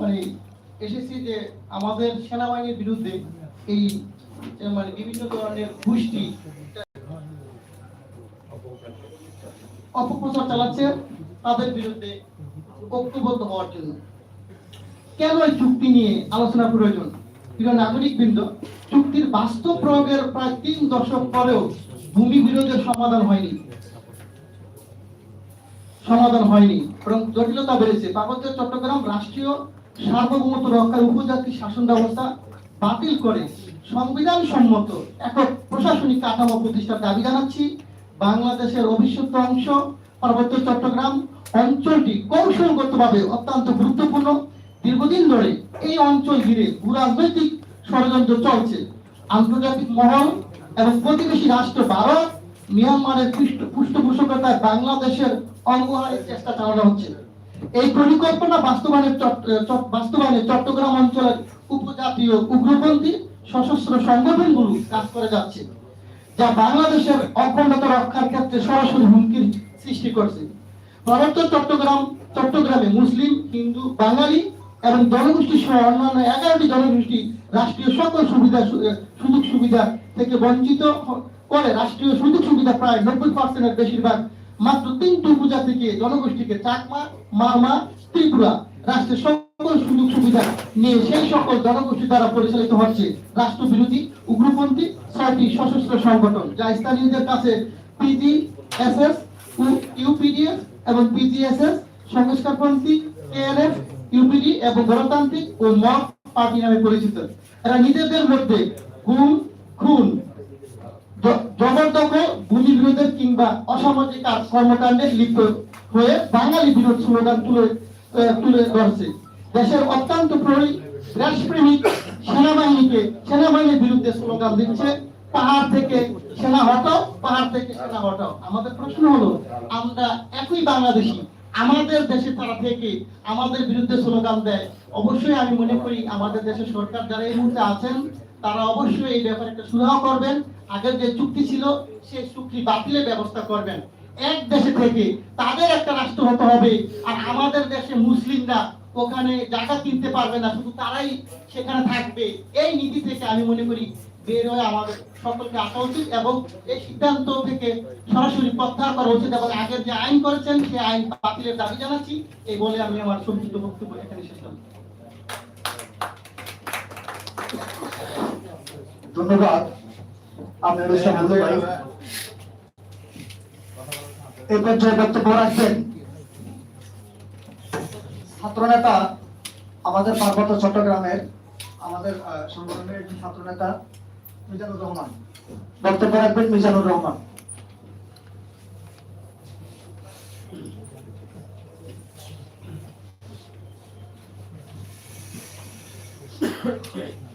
মানে এসেছি যে আমাদের সেনাবাহিনীর বিরুদ্ধে এই মানে বিভিন্ন ধরনের গোষ্ঠী অপপ্রচার চালাচ্ছে, তাদের বিরুদ্ধে ঐক্যবদ্ধ হওয়ার জন্য। কেন এই চুক্তি নিয়ে আলোচনা প্রয়োজন? প্রিয় নাগরিক বৃন্দ চুক্তির বাস্তব প্রয়োগের প্রায় তিন দশক পরেও ভূমি বিরোধের সমাধান হয়নি। সমাধান হয়নি, বরং জটিলতা বেড়েছে। পার্বত্য চট্টগ্রাম রাষ্ট্রীয় সার্বভৌমত্ব রক্ষার উপজাতি শাসন ব্যবস্থা বাতিল করে সংবিধান সম্মত একক প্রশাসনিক কাঠামো প্রতিষ্ঠার দাবি জানাচ্ছি। বাংলাদেশের অভিষিক্ত অংশ, পার্বত্য চট্টগ্রাম অঞ্চলটি কৌশলগতভাবে অত্যন্ত গুরুত্বপূর্ণ। দীর্ঘদিন ধরে এই অঞ্চল ঘিরে ভূরাজনৈতিক ষড়যন্ত্র চলছে। আন্তর্জাতিক মহল এবং প্রতিবেশী রাষ্ট্র ভারত, মিয়ানমারের পৃষ্ঠ- পৃষ্ঠপোষকতায় বাংলাদেশের অঙ্গহারের চেষ্টা চালানো হচ্ছে। এই পরিকল্পনা বাস্তবায়নের বাস্তবায়নে চট্টগ্রাম অঞ্চলের উপজাতীয় উগ্রপন্থী সশস্ত্র সংগঠনগুলো কাজ করে যাচ্ছে, যা বাংলাদেশের অখণ্ডতা রক্ষার ক্ষেত্রে সরাসরি হুমকির সৃষ্টি করছে। পার্বত্য চট্টগ্রাম, চট্টগ্রামে মুসলিম, হিন্দু, বাঙালি এবং জনগোষ্ঠী সহ অন্যান্য এগারোটি জনগোষ্ঠী রাষ্ট্রীয় সকল সুবিধা সুযোগ সুবিধা থেকে বঞ্চিত করে রাষ্ট্রীয় সুযোগ সুবিধা প্রায় নব্বই পার্সেন্টের বেশিরভাগ মাত্র তিনটি উপজাতিকে জনগোষ্ঠীকে চাকমা, মারমা, ত্রিপুরা রাষ্ট্রের সকল সুযোগ সুবিধা নিয়ে সেই সকল জনগোষ্ঠী দ্বারা পরিচালিত হচ্ছে রাষ্ট্রবিরোধী, উগ্রপন্থী, ছয়টি সশস্ত্র সংগঠন, যা স্থানীয়দের কাছে পিজি এসএস ইউপিডিএস এবং পিজিএসএস সংস্কারপন্থী কেএলএফ ইউপিডি এবং গণতান্ত্রিক ও মক পার্টি নামে পরিচিত। এরা নিজেদের মধ্যে গুম, খুন বিরোধের কিংবা অসামাজিক লিপ্ত হয়ে বাঙালি বিরোধ স্লোগান তুলে তুলে ধরছে। দেশের অত্যন্ত দেশপ্রেমিক সেনাবাহিনীকে, সেনাবাহিনীর বিরুদ্ধে স্লোগান দিচ্ছে, পাহাড় থেকে সেনা হটাও, পাহাড় থেকে সেনা হটাও। আমাদের প্রশ্ন হলো, আমরা একই বাংলাদেশি, আমাদের দেশে তারা থেকে আমাদের বিরুদ্ধে স্লোগান দেয়। অবশ্যই আমি মনে করি আমাদের দেশের সরকার যারা এই মুহূর্তে আছেন তারা অবশ্যই এই ব্যাপারে একটা সুরাহ করবেন। আগের যে চুক্তি ছিল, সেই চুক্তি বাতিলের ব্যবস্থা করবেন। এক দেশে থেকে তাদের একটা রাষ্ট্র হতে হবে, আর আমাদের দেশে মুসলিমরা ওখানে জায়গা কিনতে পারবে না, শুধু তারাই সেখানে থাকবে। এই নীতি থেকে আমি মনে করি বের হয়ে আমাদের সকলকে আসা উচিত এবং এই সিদ্ধান্ত থেকে সরাসরি প্রত্যাহার করা উচিত এবং আগের যে আইন করেছেন, সেই আইন বাতিলের দাবি জানাচ্ছি। এই বলে আমি আমার সংক্ষিপ্ত বক্তব্য এখানে শেষ করলাম। ধন্যবাদ। সম্বন্ধে এই পর্যায়ে বক্তব্য রাখবেন। ছাত্র নেতা আমাদের পার্বত্য চট্টগ্রামের, আমাদের সংগঠনের ছাত্র নেতা মিজানুর রহমান। বক্তব্য রাখবেন মিজানুর রহমান। আসসালামু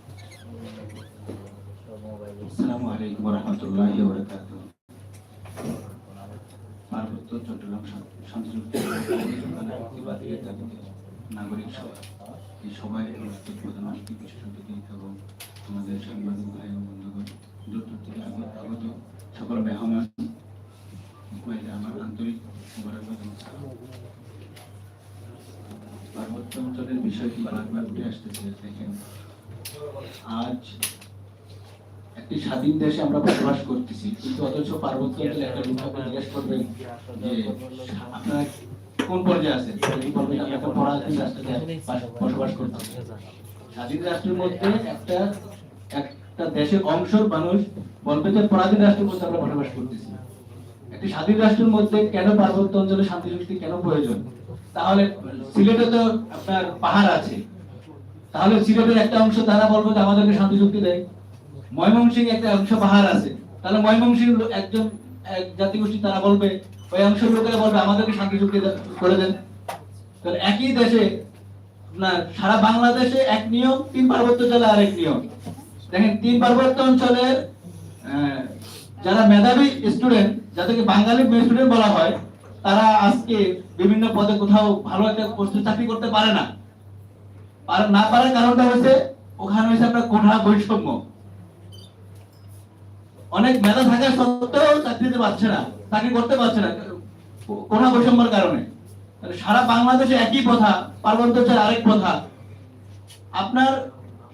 আলাইকুম রহমতুল্লাহি ওয়াবারাকাতুহ পার্বত্য চট্টগ্রাম শান্তিযুক্ত নাগরিক সভা। এই সভায় প্রধান অতিথি বিশেষ এবং আমাদের সাংবাদিক ভাই ও বন্ধুগণ, দূর থেকে আগত সকল মেহমান আমার আন্তরিক পার্বত্য অঞ্চলের বিষয়টি বারবার উঠে আসতেছে, দেখেন। আজ একটি স্বাধীন দেশে আমরা বসবাস করতেছি। কিন্তু অথচ পার্বত্য অঞ্চলে একটা লোক আপনি জিজ্ঞেস করবেন যে, আপনারা কোন পর্যায়ে আছেন? বলবেন আমি একটা পরাধীন রাষ্ট্রে বসবাস করতেছি স্বাধীন রাষ্ট্রের মধ্যে একটা একটা দেশের অংশের মানুষ বলবে যে, পরাধীন রাষ্ট্রের মধ্যে আমরা বসবাস করতেছি। একটি স্বাধীন রাষ্ট্রের মধ্যে কেন পার্বত্য অঞ্চলে শান্তি চুক্তি কেন প্রয়োজন? তাহলে সিলেটে তো আপনার পাহাড় আছে। তাহলে সিলেটের একটা অংশ তারা বলবে যে, আমাদেরকে শান্তি চুক্তি দেয়। ময়মনসিং একটা অংশ পাহাড় আছে। তাহলে ময়মনসিং একজন এক জাতিগোষ্ঠী তারা বলবে, ওই অংশের লোকেরা বলবে, আমাদেরকে শান্তি চুক্তি করে দেন। তাহলে একই দেশে না, সারা বাংলাদেশে এক নিয়ম, তিন পার্বত্য জেলা আরেক নিয়ম। দেখেন, তিন পার্বত্য অঞ্চলের যারা মেধাবী স্টুডেন্ট যাদেরকে বাঙালি স্টুডেন্ট বলা হয়, তারা আজকে বিভিন্ন পদে কোথাও ভালো একটা পোস্টে চাকরি করতে পারে না। আর না পারার কারণটা হচ্ছে, ওখানে হচ্ছে আপনার কোঠা বৈষম্য। অনেক মেধা থাকা সত্ত্বেও চাকরি দিতে পারছে না, চাকরি করতে পারছে না কোঠা বৈষম্যের কারণে। সারা বাংলাদেশে একই প্রথা, পার্বত্য অঞ্চলে আরেক প্রথা। আপনার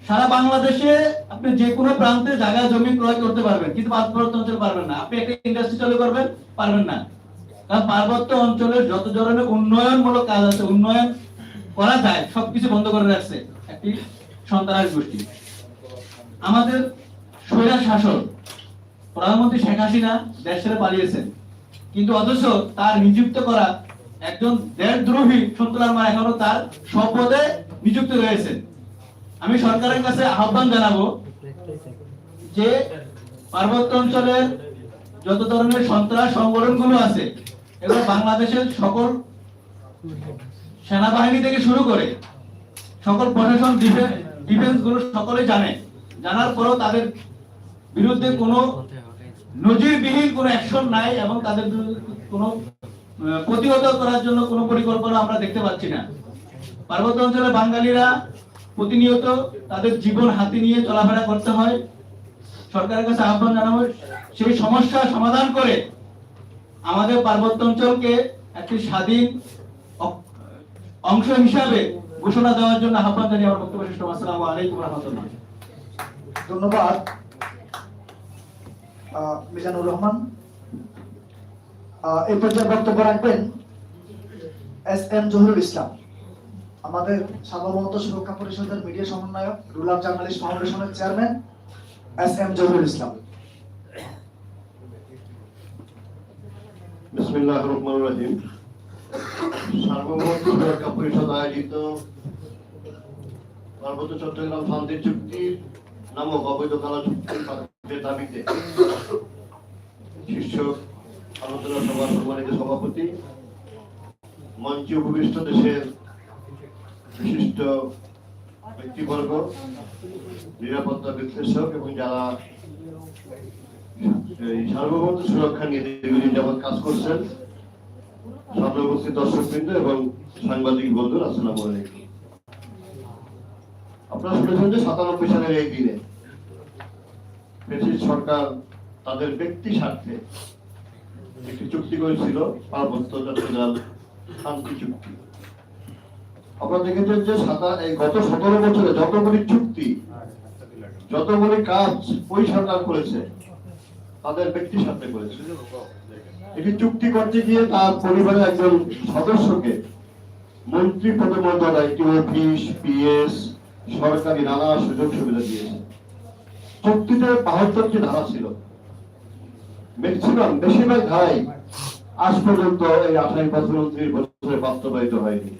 সারা বাংলাদেশে আপনি যে কোনো প্রান্তে জায়গা, জমি ক্রয় করতে পারবেন, কিন্তু পার্বত্য অঞ্চলে পারবেন না। আপনি একটা ইন্ডাস্ট্রি চালু করবেন, পারবেন না। কারণ পার্বত্য অঞ্চলের যত ধরনের উন্নয়নমূলক কাজ আছে, উন্নয়ন করা যায়, সবকিছু বন্ধ করে রাখছে একটি সন্ত্রাস গোষ্ঠী। আমাদের স্বৈরা শাসক প্রধানমন্ত্রী শেখ হাসিনা দেশ ছেড়ে পালিয়েছেন। কিন্তু অথচ তার নিযুক্ত করা একজন দেশদ্রোহী সন্ত্রাস মা এখনও তার শপথে নিযুক্ত রয়েছেন। আমি সরকারের কাছে আহ্বান জানাব যে পার্বত্য অঞ্চলের যত ধরনের সন্ত্রাস সংগঠনগুলো আছে, এগুলো বাংলাদেশের সকল সেনাবাহিনী থেকে শুরু করে সকল প্রশাসন ডিফেন্সগুলো সকলে জানে। জানার পরও তাদের বিরুদ্ধে কোনো নজিরবিহীন কোনো অ্যাকশন নাই এবং তাদের কোনো প্রতিহত করার জন্য কোনো পরিকল্পনা আমরা দেখতে পাচ্ছি না। পার্বত্য অঞ্চলে বাঙালিরা প্রতিনিয়ত তাদের জীবন হাতে নিয়ে চলাফেরা করতে হয়। সরকারের কাছে আহ্বান জানাব, সেই সমস্যা সমাধান করে আমাদের পার্বত্য অঞ্চলকে একটি স্বাধীন অংশ হিসাবে ঘোষণা দেওয়ার জন্য আহ্বান জানিয়ে আমার বক্তব্য আলাইকুম রহমতুল্লাহ। ধন্যবাদ। মিজানুর রহমান। এই পর্যায়ে বক্তব্য রাখবেন এস এম জহুরুল ইসলাম, আমাদের সার্বভৌমত্ব সুরক্ষা পরিষদের মিডিয়া সমন্বয়ক, রুলার জার্নালিস্ট ফাউন্ডেশনের chairman S M Zahurul Islam. বিসমিল্লাহ রহমান রহিম। সার্বভৌমত্ব সুরক্ষা পরিষদ আয়োজিত পার্বত্য চট্টগ্রাম শান্তি চুক্তি নামক অবৈধ কালা বাতিলের দাবিতে শীর্ষ আলোচনা সম্মানিত সভাপতি মঞ্চে উপবিষ্ট দেশের বিশিষ্ট ব্যক্তিবর্গ, নিরাপত্তা বিশ্লেষক এবং যারা সার্বভৌমত্ব সুরক্ষা নিয়ে দীর্ঘদিন কাজ করছেন, সামনে দর্শকবৃন্দ এবং সাংবাদিক বন্ধুরা, আসসালামু আপনারা শুনেছেন যে সাতানব্বই সালের এই দিনে ব্রিটিশ সরকার তাদের ব্যক্তি স্বার্থে একটি চুক্তি করেছিল, পার্বত্য চট্টগ্রাম শান্তি চুক্তি। আপনারা দেখেছেন যে সাতা, এই গত সতেরো বছরে যতগুলি চুক্তি, যতগুলি কাজ ওই সরকার করেছে, তাদের ব্যক্তি স্বার্থে করেছে। এটি চুক্তি করতে গিয়ে তার পরিবারের একজন সদস্যকে মন্ত্রী পদমর্যাদা একটি অফিস পিএস, সরকারি নানা সুযোগ সুবিধা দিয়েছে। চুক্তিতে ধারা ছিল। ম্যাক্সিমাম, বেশিরভাগ ধারাই আজ পর্যন্ত এই আঠাশ বছর বছরে বাস্তবায়িত হয়নি।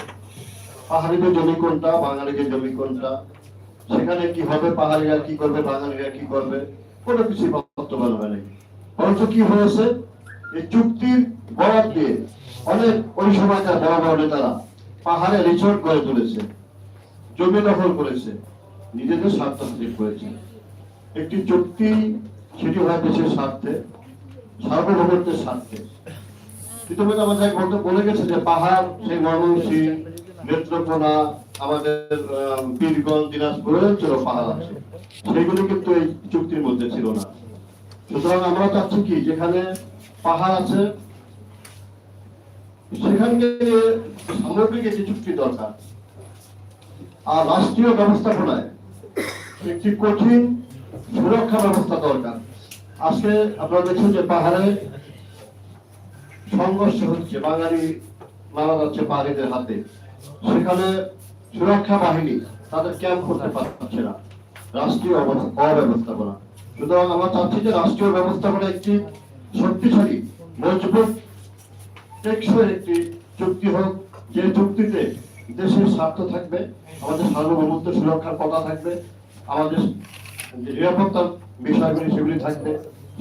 পাহাড়িদের জমি কোনটা, বাঙালিদের জমি কোনটা? সেখানে কি হবে, পাহাড়িরা কি করবে, বাঙালিরা কি করবে? কোনো কিছু বাস্তবায়ন হয়নি। কি হয়েছে? এই চুক্তির বরাদ দিয়ে অনেক ওই সময়কার বড় বড় নেতারা পাহাড়ে রিসোর্ট গড়ে তুলেছে, জমি দখল করেছে, নিজেদের স্বার্থ করেছে। একটি চুক্তি সেটি হয় দেশের স্বার্থে সার্বভৌমত্বের স্বার্থে। ইতিমধ্যে আমাদের এক বক্তব্য বলে গেছে যে পাহাড় সেই ময়মনসিংহ নেত্রকোনা আমাদের আহ, বীরগঞ্জ দিনাজপুরে ছিল পাহাড় আছে। সেগুলো কিন্তু এই চুক্তির মধ্যে ছিল না। সুতরাং আমরা চাচ্ছি কি যেখানে পাহাড় আছে সেখানে সামগ্রিক একটি চুক্তি দরকার। আর রাষ্ট্রীয় ব্যবস্থাপনায় একটি কঠিন সুরক্ষা ব্যবস্থা দরকার আজকে আপনারা দেখছেন যে পাহাড়ে সংঘর্ষ হচ্ছে, বাঙালি মারা যাচ্ছে পাহাড়িদের হাতে। সেখানে সুরক্ষা বাহিনী তাদের ক্যাম্প করতে পারছে না। রাষ্ট্রীয় অব্যবস্থাপনা। সুতরাং আমরা চাচ্ছি যে রাষ্ট্রীয় ব্যবস্থাপনা একটি শক্তিশালী, মজবুত একটি চুক্তি হোক। যে চুক্তিতে দেশের স্বার্থ থাকবে, আমাদের সার্বভৌমত্ব সুরক্ষার কথা থাকবে, আমাদের যে নিরাপত্তার বিষয়গুলি সেগুলি থাকবে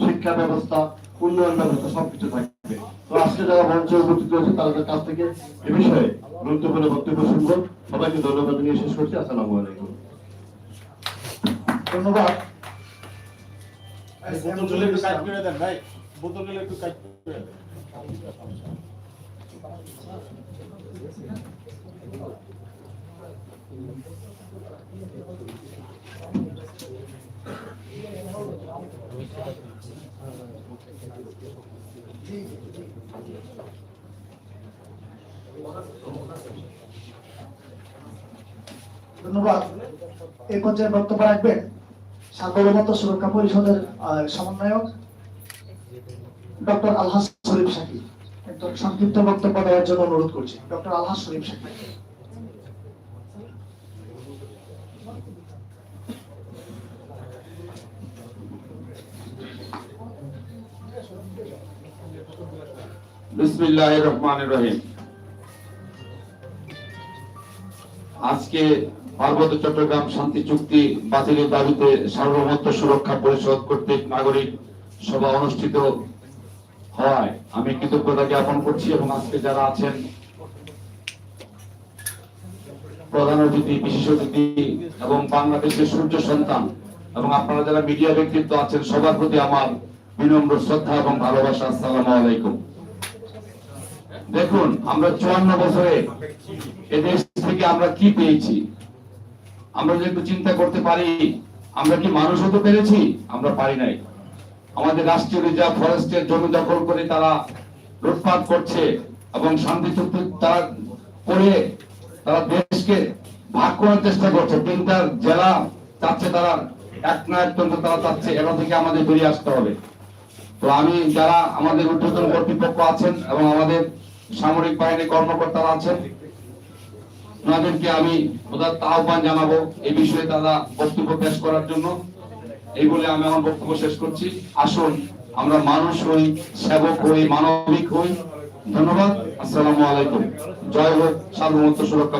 শিক্ষা ব্যবস্থা উন্নয়ন ব্যবস্থা সবকিছু থাকবে। তো আজকে যারা মঞ্চে উপস্থিত হয়েছে তাদের কাছ থেকে এ বিষয়ে গুরুত্বপূর্ণ বক্তব্য শুনব। সবাইকে ধন্যবাদ জানিয়ে শেষ করছি। আসসালামু আলাইকুম। ধন্যবাদ। বোতলগুলো একটু কাট করে দেন ভাই। বোতলগুলো একটু কাট করে দেন। ধন্যবাদ। এই পর্যায়ে বক্তব্য রাখবেন সার্বভৌমত্ব সুরক্ষা পরিষদের সমন্বয়ক ডক্টর আলহাস শরীফ শাকির একদম সংক্ষিপ্ত বক্তব্য দেওয়ার জন্য অনুরোধ করছি। ডক্টর আলহাস শরীফ শাকির বিসমিল্লাহ রহমান রহিম। আজকে পার্বত্য চট্টগ্রাম শান্তি চুক্তি বাতিলের দাবিতে সার্বভৌমত্ব সুরক্ষা পরিষদ কর্তৃক নাগরিক সভা অনুষ্ঠিত হওয়ায় আমি কৃতজ্ঞতা জ্ঞাপন করছি এবং আজকে যারা আছেন, প্রধান অতিথি, বিশেষ অতিথি এবং বাংলাদেশের সূর্য সন্তান এবং আপনারা যারা মিডিয়া ব্যক্তিত্ব আছেন, সবার প্রতি আমার বিনম্র শ্রদ্ধা এবং ভালোবাসা। আসসালামু আলাইকুম। দেখুন, আমরা চুয়ান্ন বছরে এদেশ থেকে আমরা কি পেয়েছি? আমরা যদি একটু চিন্তা করতে পারি, আমরা কি মানুষ হতে পেরেছি? আমরা পারি নাই। আমাদের রাষ্ট্রীয় রিজার্ভ ফরেস্টের জমি দখল করে তারা লুটপাট করছে এবং শান্তি চুক্তি তারা করে তারা দেশকে ভাগ করার চেষ্টা করছে। তিনটা জেলা চাচ্ছে তারা, এক না একতন্ত্র তারা চাচ্ছে। এটা থেকে আমাদের বেরিয়ে আসতে হবে। তো আমি, যারা আমাদের ঊর্ধ্বতন কর্তৃপক্ষ আছেন এবং আমাদের সামরিক বাহিনী কর্মকর্তারা আছেন। ওনাদেরকে আমি উদাত্ত আহ্বান জানাব এই বিষয়ে তারা বক্তব্য পেশ করার জন্য। এই বলে আমি আমার বক্তব্য শেষ করছি। আসুন, আমরা মানুষ হই, সেবক হই, মানবিক হই। ধন্যবাদ, আসসালামু আলাইকুম। জয় হোক সার্বভৌমত্ব সুরক্ষা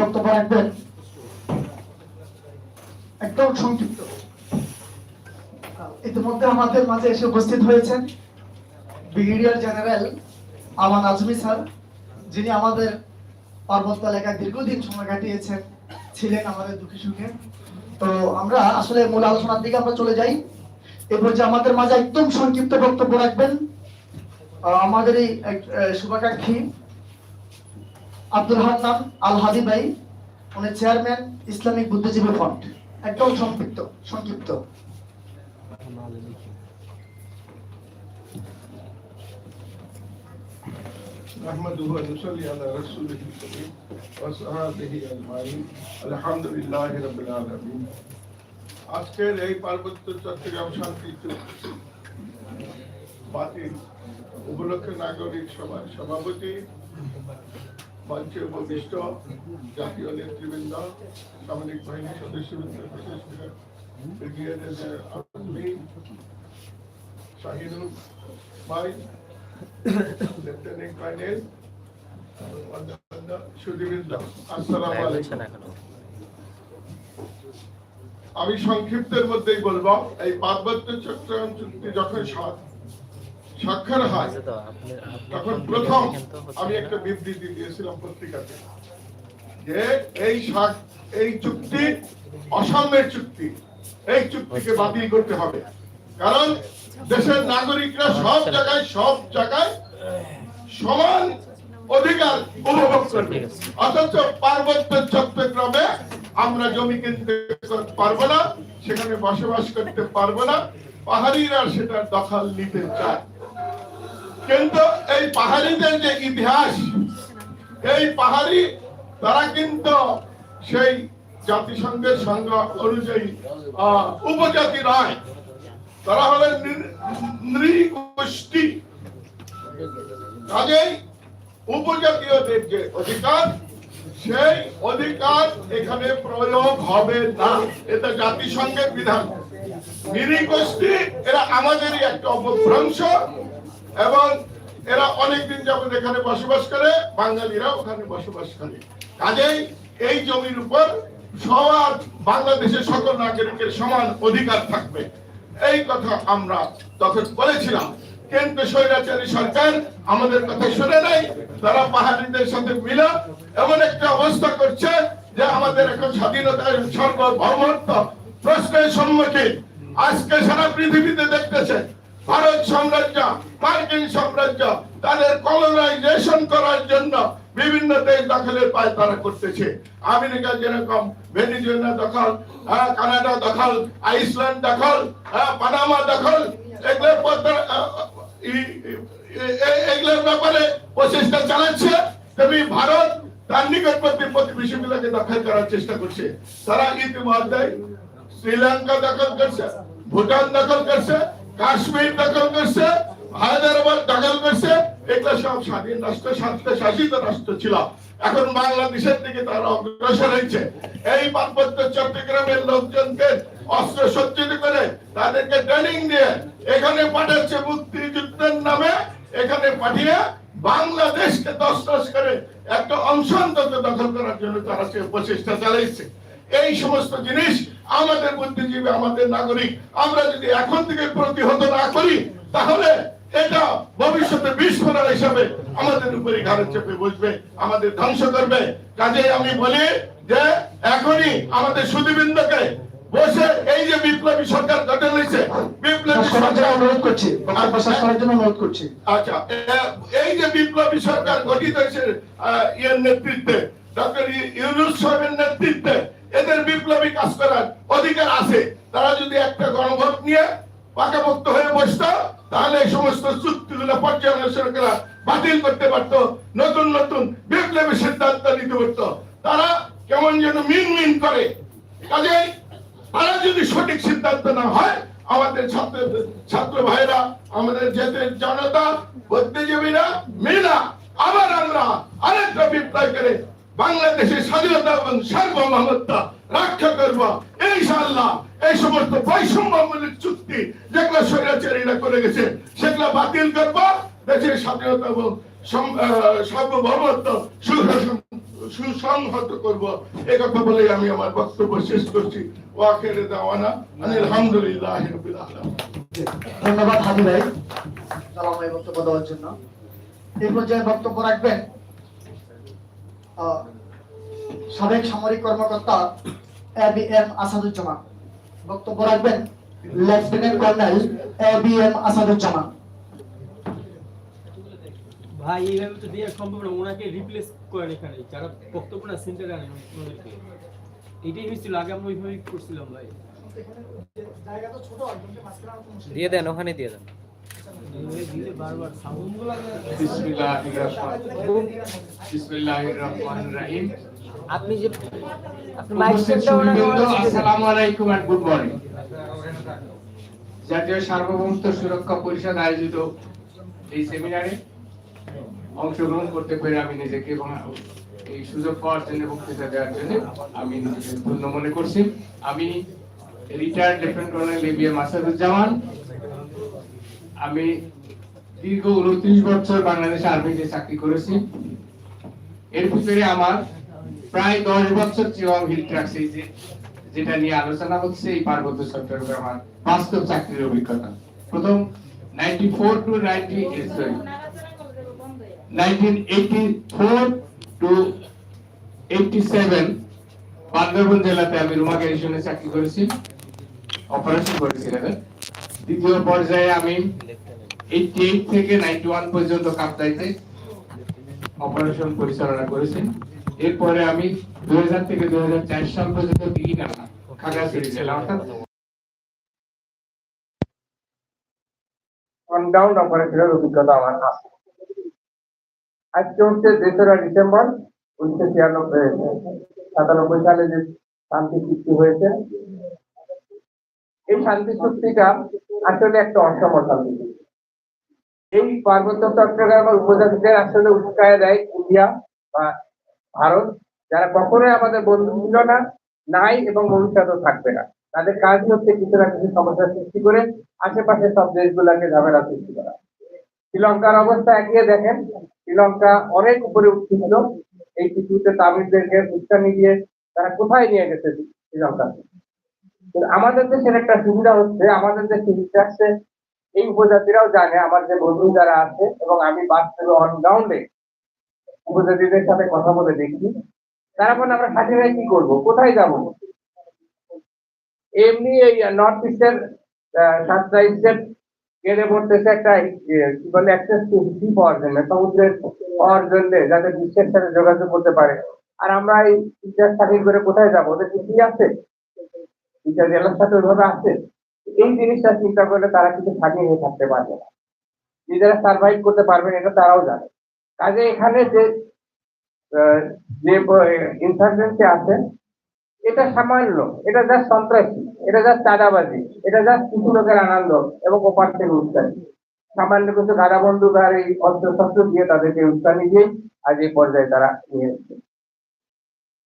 বক্তব্য রাখবেন। একদম সংক্ষিপ্ত। ইতিমধ্যে আমাদের মাঝে এসে উপস্থিত হয়েছেন brigadier general Aman Azmi sir, যিনি আমাদের পার্বত্য এলাকায় দীর্ঘদিন সময় কাটিয়েছেন, ছিলেন আমাদের দুঃখী সুখে। তো আমরা আসলে মূল আলোচনার দিকে আমরা চলে যাই। এরপর যে আমাদের মাঝে একদম সংক্ষিপ্ত বক্তব্য রাখবেন। আমাদের এই শুভাকাঙ্ক্ষী আব্দুল হান্নান আল হাদি ভাই। উনি চেয়ারম্যান ইসলামিক বুদ্ধিজীবী ফ্রন্ট। একদম সংক্ষিপ্ত সংক্ষিপ্ত। نحمده ونصلي على رسوله الكريم وصحابه اجمعين الحمد لله رب العالمين আজকের এই পার্বত্য চট্টগ্রাম শান্তি চুক্তি বাতিল উপলক্ষে নাগরিক সভার সভাপতি মঞ্চে উপবিষ্ট জাতীয় নেতৃবৃন্দ সামরিক বাহিনীর সদস্যবৃন্দ বিশেষ করে ব্রিগেডিয়ার আর্মি শাহিনুল ভাই লেফটেন্যান্ট কর্নেল আমি সংক্ষিপ্তের মধ্যেই বলব, এই পার্বত্য চট্টগ্রাম চুক্তি যখন স্বাক্ষর হয়, তখন প্রথম আমি একটা বিবৃতি দিয়েছিলাম পত্রিকাতে যে এই এই চুক্তি অসাম্যের চুক্তি। এই চুক্তিকে বাতিল করতে হবে। কারণ দেশের নাগরিকরা সব জায়গায় সব জায়গায় সমান অধিকার উপভোগ করবে। অথচ পার্বত্য চট্টগ্রামে আমরা জমি কিনতে পারব না সেখানে বসবাস করতে পারব না পাহাড়িরা সেটার দখল নিতে চায়। কিন্তু এই পাহাড়িদের যে ইতিহাস এই পাহাড়ি তারা কিন্তু সেই জাতিসংঘের সংজ্ঞা অনুযায়ী আহ, উপজাতি নয়। তারা হলেন নৃগোষ্ঠী। কাজেই উপজাতীয়দের যে অধিকার, সেই অধিকার এখানে প্রয়োগ হবে না। এটা জাতিসংঘের বিধান। মিনি গোষ্ঠী এরা আমাদেরই একটা অপভ্রংশ এবং এরা অনেকদিন যাবত এখানে বসবাস করে, বাঙালিরা ওখানে বসবাস করে। কাজেই এই জমির উপর সবার বাংলাদেশের সকল নাগরিকের সমান অধিকার থাকবে। এই কথা আমরা তখন বলেছিলাম। কিন্তু স্বৈরাচারী সরকার আমাদের কথা শুনে নাই তারা পাহাড়িদের সাথে মিলে এমন একটা অবস্থা করছে যে আমাদের এখন স্বাধীনতার সর্বভৌমত্ব প্রশ্নের সম্মুখীন। আজকে সারা পৃথিবীতে দেখতেছে, ভারত সাম্রাজ্য, মার্কিন সাম্রাজ্য, তাদের কলোনাইজেশন করার জন্য বিভিন্ন দেশ দখলের পায় তারা করতেছে। আমেরিকা যেরকম ভেনিজুয়েলা দখল আহ, কানাডা দখল আইসল্যান্ড দখল আহ, পানামা দখল এগুলোর ব্যাপারে প্রচেষ্টা চালাচ্ছে। ভারত তার নিকটবর্তী প্রতিবেশীগুলোকে দখল করার চেষ্টা করছে। তারা ইতিমধ্যে শ্রীলঙ্কা দখল করছে ভুটান দখল করছে কাশ্মীর দখল করছে হায়দ্রাবাদ দখল করছে এগুলো সব স্বাধীন রাষ্ট্র শাসিত রাষ্ট্র ছিল। এখন বাংলাদেশের দিকে তারা অগ্রসর হয়েছে। এই পার্বত্য চট্টগ্রামের লোকজনকে অস্ত্র সজ্জিত করে তাদেরকে ট্রেনিং দিয়ে এখানে পাঠাচ্ছে মুক্তিযুদ্ধের নামে, এখানে পাঠিয়ে বাংলাদেশকে দশ দশ করে একটা অংশ অন্তত দখল করার জন্য তারা সে প্রচেষ্টা চালাইছে। এই সমস্ত জিনিস আমাদের বুদ্ধিজীবী, আমাদের নাগরিক, আমরা যদি এখন থেকে প্রতিহত না করি, তাহলে এটা ভবিষ্যতে বিস্ফোরণ হিসাবে আমাদের উপরে ঘাড়ে চেপে বসবে আমাদের ধ্বংস করবে। কাজে আমি বলি যে এখনই আমাদের সুদীবৃন্দকে বসে এই যে বিপ্লবী সরকার গঠন হয়েছে বিপ্লবী সরকার অনুরোধ করছি করার জন্য অনুরোধ করছি। আচ্ছা এই যে বিপ্লবী সরকার গঠিত হয়েছে ইয়ের নেতৃত্বে ডক্টর ইউনুস সাহেবের নেতৃত্বে এদের বিপ্লবী কাজ করার অধিকার আছে। তারা যদি একটা গণভোট নিয়ে পাকাপোক্ত হয়ে বসতো তাহলে এই সমস্ত চুক্তিগুলো পর্যালোচনা বাতিল করতে পারতো, নতুন নতুন বিপ্লবী সিদ্ধান্ত নিতে পারতো। তারা কেমন যেন মিন মিন করে। কাজেই তারা যদি সঠিক সিদ্ধান্ত না হয়, আমাদের ছাত্র ছাত্র ভাইরা, আমাদের জাতির জনতা, বুদ্ধিজীবীরা মিলা আবার আমরা আরেকটা বিপ্লব করে বাংলাদেশের স্বাধীনতা এবং সার্বভৌমত্ব রক্ষা করব। ইনশাআল্লাহ এই সমস্ত বৈষম্যমূলক চুক্তি যেগুলো স্বৈরাচারীরা করে গেছে, সেগুলো বাতিল করব। দেশের স্বাধীনতা এবং সার্বভৌমত্ব সুসংহত করব। এই কথা বলে আমি আমার বক্তব্য শেষ করছি। ওয়াকের দাওয়ানা আলহামদুলিল্লাহ ধন্যবাদ ভাই। জলময় বক্তব্য দেওয়ার জন্য। এই পর্যায়ে বক্তব্য রাখবেন সাবেক সামরিক কর্মকর্তা এ বি এম আসাদুজ্জামান। বক্তব্য রাখবেন lieutenant colonel A B M Asaduzzaman. ভাই এইভাবে তো দেওয়া সম্ভব না ওনাকে রিপ্লেস করেন এখানে যারা বক্তব্য না সেন্টারে আনেন ওনাদেরকে। এটাই হয়েছিল আগে আমরা ওইভাবেই করছিলাম ভাই। দিয়ে দেন ওখানে দিয়ে দেন। আপনি যে। আসসালামু আলাইকুম এন্ড গুড মর্নিং জাতীয় সার্বভৌমত্ব সুরক্ষা পরিষদ আয়োজিত এই সেমিনারে অংশগ্রহণ করতে পেরে আমি নিজেকে এবং এই সুযোগ পাওয়ার জন্য বক্তৃতা দেওয়ার জন্য আমি নিজেকে ধন্য মনে করছি। আমি retired lieutenant colonel ABM Asaduzzaman. আমি দীর্ঘ উনত্রিশ বছর বাংলাদেশ আর্মিতে চাকরি করেছি। এর ভিতরে আমার প্রায় দশ বছর হিট রাখছে যেটা নিয়ে আলোচনা হচ্ছে এই পার্বত্য চট্টগ্রামে আমার বাস্তব চাকরির অভিজ্ঞতা। প্রথম ninety four to ninety sorry nineteen eighty four to eighty seven Bandarban জেলাতে আমি রুমা গ্যারিসনে চাকরি করেছি। অপারেশন করেছি। দ্বিতীয় পর্যায়ে আমি এইটি এইট থেকে নাইনটি ওয়ান পর্যন্ত কাপ্তাইতে অপারেশন পরিচালনা করেছি। এরপরে আমি দুই হাজার থেকে দুই হাজার চার সাল পর্যন্ত দিঘিনা খাগড়াছড়ি ছিলাম অর্থাৎ অনগ্রাউন্ড অপারেশনের অভিজ্ঞতা আমার আছে। আজকে হচ্ছে তেসরা ডিসেম্বর উনিশশো ছিয়ানব্বই সাতানব্বই সালে যে শান্তি চুক্তি হয়েছে, এই শান্তি চুক্তিটা আসলে একটা অসম শান্তি চুক্তি। এই পার্বত্য চট্টগ্রামের উপজাতিদের আসলে উস্কায় দেয় ইন্ডিয়া বা ভারত, যারা কখনোই আমাদের বন্ধু ছিল না, নাই এবং ভবিষ্যতেও থাকবে না। তাদের কাজই হচ্ছে কিছু না কিছু সমস্যা সৃষ্টি করে আশেপাশে সব দেশগুলোকে ঝামেলা সৃষ্টি করা। শ্রীলঙ্কার অবস্থা এগিয়ে দেখেন। শ্রীলঙ্কা অনেক উপরে উঠছিল। এই কিছুতে তামিলদেরকে উচ্চানি দিয়ে তারা কোথায় নিয়ে গেছে শ্রীলঙ্কা কিন্তু আমাদের দেশের একটা সুবিধা হচ্ছে, আমাদের দেশে ইতিহাসে এই উপজাতিরাও জানে আমার যে বন্ধু যারা আছে এবং আমি বাস্তবে অন গ্রাউন্ডে উপজাতিদের সাথে কথা বলে দেখি। তারা বলে, আমরা স্বাধীনতায় কি করব? কোথায় যাব? এমনি এই নর্থ ইস্টের সাতটা স্টেট কেড়ে পড়তেছে একটা কি বলে অ্যাক্সেস টু সি পাওয়ার জন্য সমুদ্রের পাওয়ার জন্য যাতে বিশ্বের সাথে যোগাযোগ করতে পারে। আর আমরা এই ইতিহাস করে কোথায় যাব? ওদের কি আছে? সাথে ওইভাবে আছে এই জিনিসটা চিন্তা করলে তারা কিন্তু স্বাধীন হয়ে থাকতে পারবে না। নিজেরা সার্ভাইভ করতে পারবেন, এটা তারাও জানে। কাজে এখানে যে যে ইনসার্জেন্সি আছে, এটা সামান্য এটা জাস্ট সন্ত্রাসী, এটা জাস্ট চাঁদাবাজি, এটা জাস্ট কিছু লোকের আনন্দ এবং ওপার থেকে উস্কানি। সামান্য কিছু গাড়া বন্দুক আর এই অস্ত্র শস্ত্র দিয়ে তাদেরকে উস্কানি দিয়ে আজ এই পর্যায়ে তারা নিয়ে এসেছে।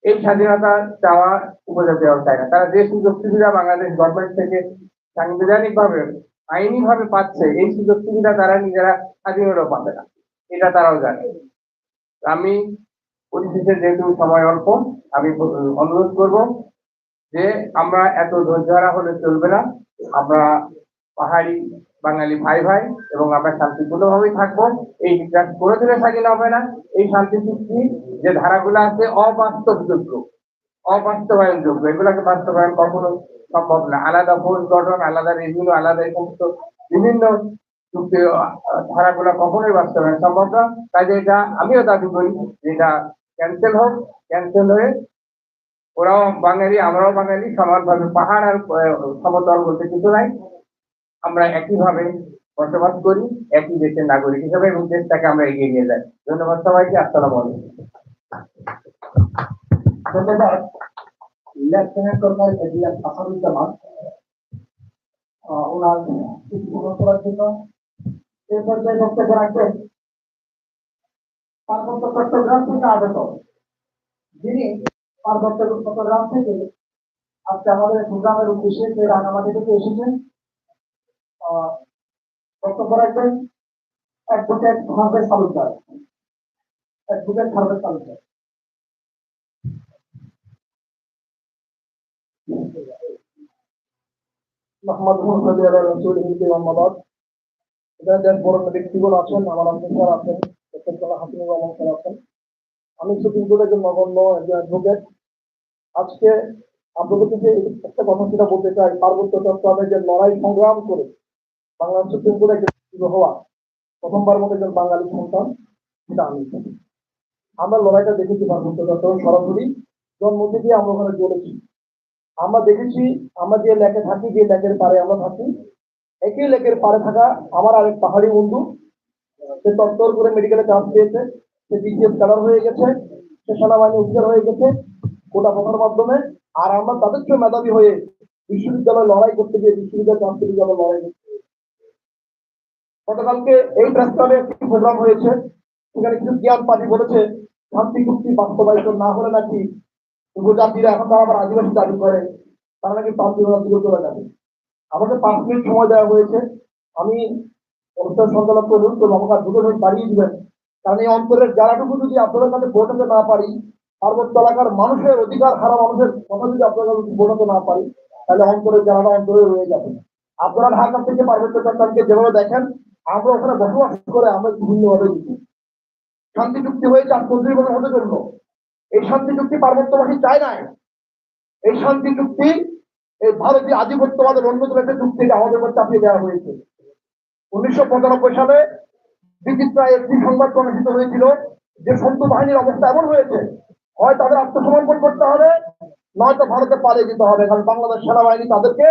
এই স্বাধীনতা চাওয়া উপজাতি চায় না। তারা যে সুযোগ সুবিধা বাংলাদেশ গভর্নমেন্ট থেকে সাংবিধানিক ভাবে আইনি ভাবে পাচ্ছে, এই সুযোগ সুবিধা তারা নিজেরা স্বাধীনতা পাবে না। এটা তারাও জানে। আমি পরিশেষে যেহেতু সময় অল্প, আমি অনুরোধ করব যে আমরা এত ধৈর্যহারা হলে চলবে না। আমরা পাহাড়ি বাঙালি ভাই ভাই এবং আমরা শান্তিপূর্ণভাবেই থাকব। এই বিকাশ করে দিলে স্বাধীন হবে না। এই শান্তি চুক্তি যে ধারাগুলো আছে অবাস্তবযোগ্য। অবাস্তবায়নযোগ্য। এগুলোকে বাস্তবায়ন কখনো সম্ভব না। আলাদা ফোর্স গঠন, আলাদা রেভিনিউ আলাদা সমস্ত বিভিন্ন চুক্তি ধারাগুলো কখনোই বাস্তবায়ন সম্ভব না। কাজে এটা আমিও দাবি করি এটা ক্যান্সেল হোক ক্যান্সেল হয়ে ওরাও বাঙালি, আমরাও বাঙালি সমানভাবে পাহাড় আর সমতল বলতে কিছু নাই। আমরা একইভাবে বসবাস করি, একই দেশের নাগরিক হিসেবে এবং দেশটাকে আমরা এগিয়ে নিয়ে যাই। ধন্যবাদ সবাইকে। আসসালামু আলাইকুম। ধন্যবাদ। লেফটেন্যান্ট কর্নেল এডিএম আসাদুজ্জামান ওনার কিছু গ্রহণ করার জন্য এই পর্যায়ে বক্তব্য রাখবেন। পার্বত্য চট্টগ্রাম থেকে আগত যিনি পার্বত্য চট্টগ্রাম থেকে আজকে আমাদের প্রোগ্রামের উদ্দেশ্যে যে রাঙামাটি থেকে এসেছেন বক্তব্য রাখবেন। অ্যাডভোকেট হারভেজ তালুকদার অ্যাডভোকেট হারভেজ তালুকদার আছেন, আমার আছেন ডক্টর হাসিনুর রহমান স্যার আছেন। আমি অ্যাডভোকেট আজকে আপনাদের কাছে একটা কথা বলতে চাই। পার্বত্য চট্টগ্রামে যে লড়াই সংগ্রাম করে বাংলা সুপ্রিম কোর্টে একজন হওয়া প্রথমবার মতো একজন বাঙালি সন্তান, সেটা আমি। আমরা লড়াইটা দেখেছি পার্বত্য চট্টগ্রাম সরাসরি। জন্ম আমরা ওখানে চলেছি আমরা দেখেছি, আমরা যে লেকে থাকি, যে লেকের পাড়ে আমরা থাকি, একই লেকের পাড়ে থাকা আমার আরেক পাহাড়ি বন্ধু, সে তত্তর করে মেডিকেলে চান্স পেয়েছে সে বিসিএস ক্যাডার হয়ে গেছে, সে সেনাবাহিনী অফিসার হয়ে গেছে, কোটা পথার মাধ্যমে, আর আমরা তাদের চেয়ে মেধাবী হয়ে বিশ্ববিদ্যালয়ে লড়াই করতে গিয়ে বিশ্ববিদ্যালয় চান্স পেতে যাবে লড়াই করতে গতকালকে এই প্রেসক্লাবে একটি প্রোগ্রাম হয়েছে, সেখানে কিছু জ্ঞান পার্টি বলেছে, শান্তি চুক্তি বাস্তবায়িত না হলে নাকি উপজাতিরা এখন তারা আবার আদিবাসী দাবি করে। তারা নাকি দিকে চলে যাবে। আমাকে পাঁচ মিনিট সময় দেওয়া হয়েছে। আমি অনুষ্ঠান সঞ্চালক করুন, তো আমাকে দুটো মিনিট বাড়িয়ে দিবেন। কারণ এই অন্তরের যারাটুকু যদি আপনাদের কাছে বোঝাতে না পারি, পার্বত্য এলাকার মানুষের অধিকার হারা মানুষের কথা যদি আপনাদের কাছে বোঝাতে না পারি, তাহলে অন্তরের যারাটা অন্তরে রয়ে যাবে। আপনারা ঢাকা থেকে পার্বত্য চট্টগ্রামকে যেভাবে দেখেন, আমরা ওখানে বসবাস করে আমরা বিভিন্নভাবে শান্তি চুক্তি হয়েছে বছর হতে চলল। এই শান্তি চুক্তি পার্বত্যবাসী চায় না এই শান্তি চুক্তি, এই ভারতীয় আধিপত্যবাদের অন্যতম একটা চুক্তি আমাদের উপর চাপিয়ে দেওয়া হয়েছে। উনিশশো পঁচানব্বই সালে বিচিত্রায় একটি সংবাদ প্রকাশিত হয়েছিল যে সন্তু বাহিনীর অবস্থা এমন হয়েছে, হয় তাদের আত্মসমর্পণ করতে হবে, নয়তো ভারতে পালিয়ে যেতে হবে, কারণ বাংলাদেশ সেনাবাহিনী তাদেরকে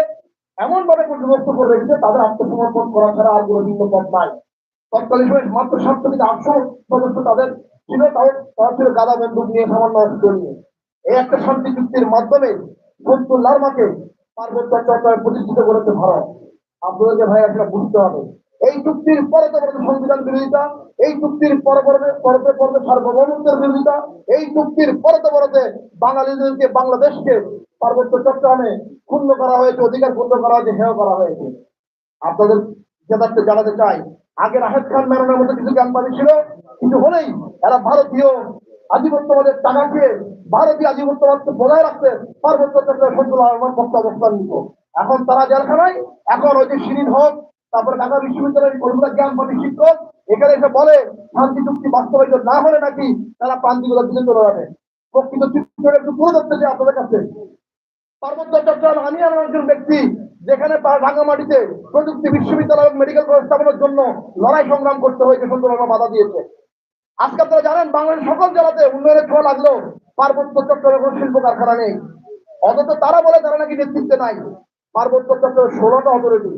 এমন ভাবে ক্ষতিগ্রস্ত করে রেখেছে, তাদের আত্মসমর্পণ করা ছাড়া আর কোনো ভিন্ন পথ নাই। তৎকালীন সময় মাত্র সাতশো থেকে আটশো সদস্য তাদের ছিল গাদা বন্দুক নিয়ে সামান্য অস্ত্র নিয়ে এই একটা শান্তি চুক্তির মাধ্যমে চট্টগ্রামে প্রতিষ্ঠিত করেছে ভারত। আপনাদেরকে ভাই বুঝতে হবে। এই চুক্তির পরে তো সংবিধান বিরোধিতা, এই চুক্তির পরে সার্বভৌমত্বের বিরোধিতা, এই চুক্তির পরে তো বাঙালিদেরকে বাংলাদেশকে পার্বত্য চট্টগ্রামে ক্ষুণ্ণ করা হয়েছে, অধিকার ক্ষুণ্ণ করা হয়েছে, হেয় করা হয়েছে। আপনাদের জানাতে চাই, আগে রাহেদ খান মেরনের মধ্যে কিছু জ্ঞানবাদী ছিল কিন্তু হলেই এরা ভারতীয় আধিপত্যবাদের টাকা খেয়ে ভারতীয় আধিপত্যবাদকে বজায় রাখতে পার্বত্য চট্টগ্রাম আমার পক্ষে অবস্থান নিত এখন তারা জেলখানায়, এখন ওই যে শিরিন হক, তারপরে ঢাকা বিশ্ববিদ্যালয়ের কলকাতা জ্ঞানবাদী শিক্ষক, এখানে এসে বলে, শান্তি চুক্তি বাস্তবায়িত না হলে নাকি তারা প্রান্তিকতা দিতে চলে যাবে। প্রকৃত চিত্র একটু তুলে ধরতে চাই আপনাদের কাছে। পার্বত্য চট্টগ্রাম আমি এমন একজন ব্যক্তি, যেখানে রাঙামাটিতে প্রযুক্তি বিশ্ববিদ্যালয় এবং মেডিকেল কলেজ স্থাপনের জন্য লড়াই সংগ্রাম করতে হয়েছে সুন্দরবন বাধা দিয়েছে। আজকে আপনারা জানেন, বাংলাদেশের সকল জেলাতে উন্নয়নের ছোঁয়া লাগল। পার্বত্য চট্টগ্রামে কোনো শিল্প কারখানা নেই। অথচ তারা বলে তারা নাকি নেতৃত্বে নাই। পার্বত্য চট্টগ্রামের ষোলোটা অথরিটি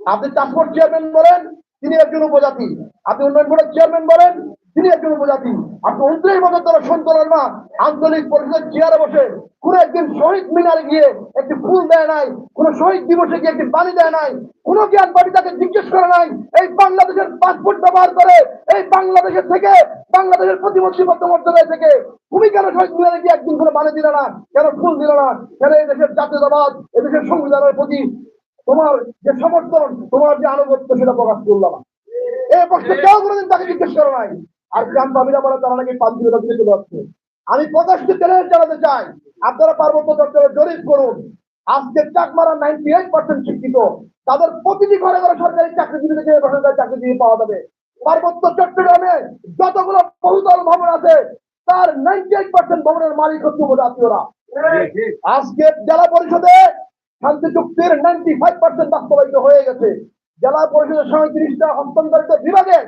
আপনি ট্রান্সপোর্ট চেয়ারম্যান বলেন, তিনি একজন উপজাতি। আপনি উন্নয়ন বোর্ডের চেয়ারম্যান বলেন, তিনি একজন উপজাতি। আপনি উনত্রিশ বছর ধরে সন্তুলন মা আঞ্চলিক পরিষদের চেয়ারে বসে কোন একদিন শহীদ মিনারে গিয়ে একটি ফুল দেয় নাই, কোন শহীদ দিবসে গিয়ে একটি বাণী দেয় নাই। কোন জ্ঞান বাড়ি তাকে জিজ্ঞেস করে নাই। এই বাংলাদেশের পাসপোর্ট ব্যবহার করে, এই বাংলাদেশের থেকে, বাংলাদেশের প্রতিমন্ত্রী থেকে তুমি কেন শহীদ মিনারে গিয়ে একদিন করে বাণী দিলে না, কেন ফুল দিলে না? কেন এই দেশের জাতীয়তাবাদ এদেশের সংবিধানের প্রতি তোমার যে সমর্থন, তোমার যে আনুগত্য সেটা প্রকাশ করলাম এই প্রশ্ন কেউ কোনোদিন তাকে জিজ্ঞেস করে নাই। আর গ্রাম বাবিরা বলে তারা নাকি পান্তিকতা দিকে চলে যাচ্ছে আমি প্রকাশকে চ্যালেঞ্জ জানাতে চাই। আপনারা পার্বত্য চট্টগ্রামে জরিপ করুন। আজকে চাকমারা নাইনটি এইট পার্সেন্ট শিক্ষিত। তাদের প্রতিটি ঘরে ঘরে সরকারি চাকরিজীবী থেকে বেসরকারি চাকরিজীবী পাওয়া যাবে। পার্বত্য চট্টগ্রামে যতগুলো বহুতল ভবন আছে, তার নাইনটি এইট পার্সেন্ট ভবনের মালিক হচ্ছে উপজাতীয়রা। আজকে জেলা পরিষদে শান্তি চুক্তির নাইনটি ফাইভ পার্সেন্ট বাস্তবায়িত হয়ে গেছে। জেলা পরিষদের সাঁত্রিশটা হস্তান্তরিত বিভাগে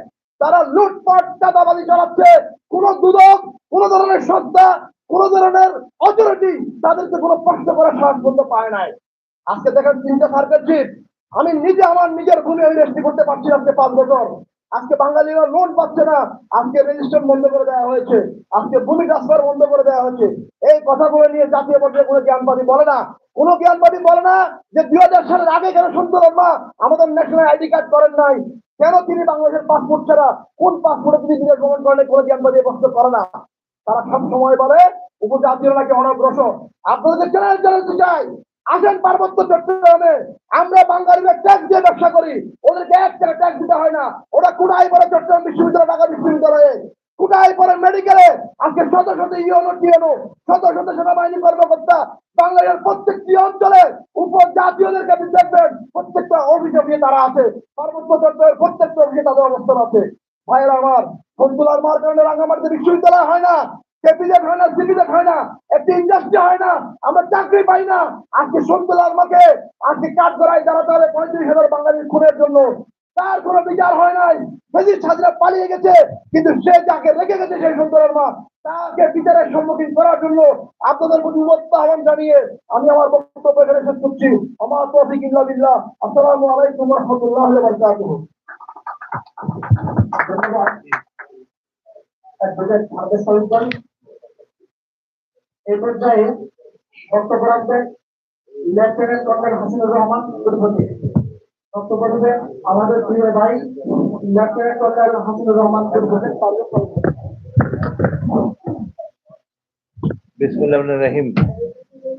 তারা লুটপাট, চাঁদাবাজি চালাচ্ছে। কোন দুদক, কোন ধরনের সংস্থা কোন ধরনের অথরিটি তাদেরকে কোনো প্রশ্ন করার সাহস করতে পায় নাই। আজকে দেখেন তিনটা সার্কেল চিফ আমি নিজে আমার নিজের ভূমি আমি রেজিস্ট্রি করতে পারছি আজকে পাঁচ বছর। আজকে বাঙালিরা লোন পাচ্ছে না। আজকে রেজিস্ট্রেশন বন্ধ করে দেওয়া হয়েছে। আজকে ভূমি ট্রান্সফার বন্ধ করে দেওয়া হয়েছে। এই কথাগুলো নিয়ে জাতীয় পর্যায়ে কোনো জ্ঞানবাদী বলে না। কোনো জ্ঞানবাদী বলে না যে দুই হাজার সালের আগে কেন সুন্দর মা আমাদের ন্যাশনাল আইডি কার্ড করেন নাই? কেন তিনি বাংলাদেশের পাসপোর্ট ছাড়া কোন পাসপোর্টে তিনি বিদেশ ভ্রমণ করেন কোনো জ্ঞানবাদী প্রশ্ন করে না? তারা সব সময় বলে উপজাতীয় নাকি অনগ্রসর। আপনাদের চ্যানেল জানাতে চাই। আসেন, পার্বত্য চট্টগ্রামে। আমরা বাঙালিরা ট্যাক্স দিয়ে ব্যবসা করি। ওদেরকে এক টাকা ট্যাক্স দিতে হয় না। ওরা কোটাই পরে চট্টগ্রাম বিশ্ববিদ্যালয় ঢাকা বিশ্ববিদ্যালয়ে কোটাই পরে মেডিকেলে। আজকে শত শত ইউনো টিএনও, শত শত সেনাবাহিনী কর্মকর্তা বাংলাদেশের প্রত্যেকটি অঞ্চলে উপজাতীয়দের কাছে দেখবেন প্রত্যেকটা অভিযোগ তারা আছে। পার্বত্য চট্টগ্রামের প্রত্যেকটা অভিযোগে তাদের অবস্থান আছে। ভাইয়ের আমার সন্তুলার মার কারণে রাঙ্গামাটিতে বিশ্ববিদ্যালয় হয় না কেপিজেড হয় না সিপিজেড হয় না, একটি ইন্ডাস্ট্রি হয় না, আমরা চাকরি পাই না। আজকে সন্তুলার মাকে আজকে কাজ করায় দাঁড়াতে হবে পঁয়ত্রিশ হাজার বাঙালির খুনের জন্য, তার কোনো বিচার হয় নাই। বেশি ছাত্ররা পালিয়ে গেছে, কিন্তু সে যাকে রেখে গেছে সেই সন্তুলার মা, তাকে বিচারের সম্মুখীন করার জন্য আপনাদের প্রতি আহ্বান জানিয়ে আমি আমার বক্তব্য এখানে শেষ করছি। আমার তৌফিক ইল্লা আসসালামু আলাইকুম রাহমাতুল্লাহি এই পর্যায়ে বক্তব্য রাখবেন লেফটেন্যান্ট কর্নেল হাসিনুর রহমান দুর্গতি আমাদের প্রিয় ভাই লেফটেন্যান্ট কর্নেল হাসিনুর রহমান দুর্গতি রহিম।